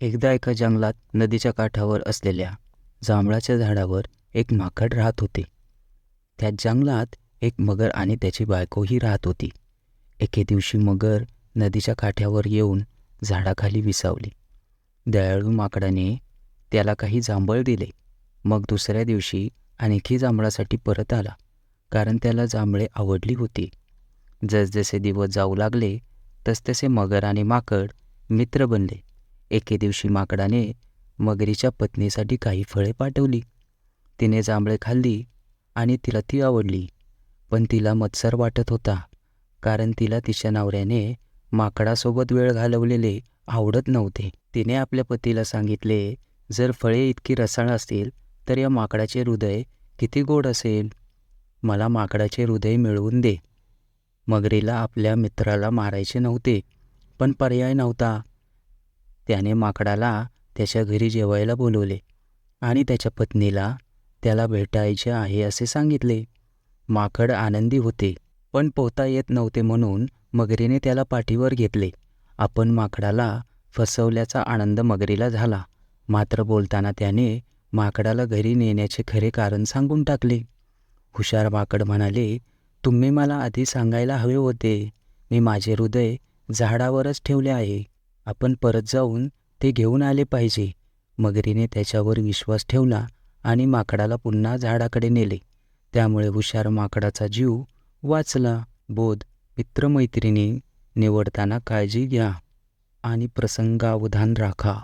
एकदा एका जंगलात नदीच्या काठावर असलेल्या जांभळाच्या झाडावर एक माकड राहत होते. त्या जंगलात एक मगर आणि त्याची बायकोही राहत होती. एके दिवशी मगर नदीच्या काठावर येऊन झाडाखाली विसावली. दयाळू माकडाने त्याला काही जांभळ दिले. मग दुसऱ्या दिवशी आणखी जांभळासाठी परत आला कारण त्याला जांभळे आवडली होती. जसजसे दिवस जाऊ लागले तसतसे मगर आणि माकड मित्र बनले. एके दिवशी माकडाने मगरीच्या पत्नीसाठी काही फळे पाठवली. तिने जांभळे खाल्ली आणि तिला ती आवडली पण तिला मत्सर वाटत होता कारण तिला तिच्या नवऱ्याने माकडासोबत वेळ घालवलेले आवडत नव्हते. तिने आपल्या पतीला सांगितले जर फळे इतकी रसाळ असतील तर या माकडाचे हृदय किती गोड असेल. मला माकडाचे हृदय मिळवून दे. मगरीला आपल्या मित्राला मारायचे नव्हते पण पर्याय नव्हता. त्याने माकडाला त्याच्या घरी जेवायला बोलवले आणि त्याच्या पत्नीला त्याला भेटायचे आहे असे सांगितले. माकड आनंदी होते पण पोहता येत नव्हते म्हणून मगरीने त्याला पाठीवर घेतले. आपण माकडाला फसवल्याचा आनंद मगरीला झाला. मात्र बोलताना त्याने माकडाला घरी नेण्याचे खरे कारण सांगून टाकले. हुशार माकड म्हणाले तुम्ही मला आधी सांगायला हवे होते. मी माझे हृदय झाडावरच ठेवले आहे. आपण परत जाऊन ते घेऊन आले पाहिजे. मगरीने त्याच्यावर विश्वास ठेवला आणि माकडाला पुन्हा झाडाकडे नेले. त्यामुळे हुशार माकडाचा जीव वाचला. बोध मित्रमैत्रिणी निवडताना काळजी घ्या आणि प्रसंगावधान राखा.